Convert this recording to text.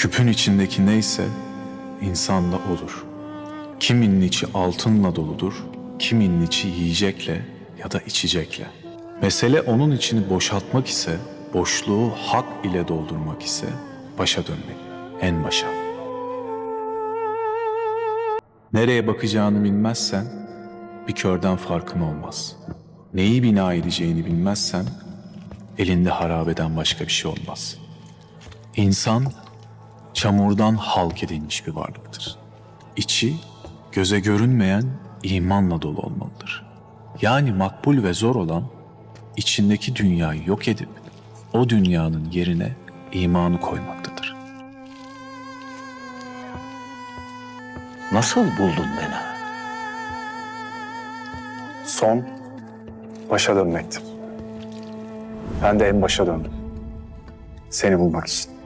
Küpün içindeki neyse insanda odur. Kiminin içi altınla doludur, kiminin içi yiyecekle ya da içecekle. Mesele onun içini boşaltmak ise, boşluğu hak ile doldurmak ise başa dönmek, en başa. Nereye bakacağını bilmezsen bir körden farkın olmaz. Neyi bina edeceğini bilmezsen elinde harabeden başka bir şey olmaz. İnsan çamurdan halk edilmiş bir varlıktır. İçi göze görünmeyen imanla dolu olmalıdır. Yani makbul ve zor olan içindeki dünyayı yok edip o dünyanın yerine imanı koymaktadır. Nasıl buldun beni? Son başa dönmektir. Ben de en başa döndüm. Seni bulmak için.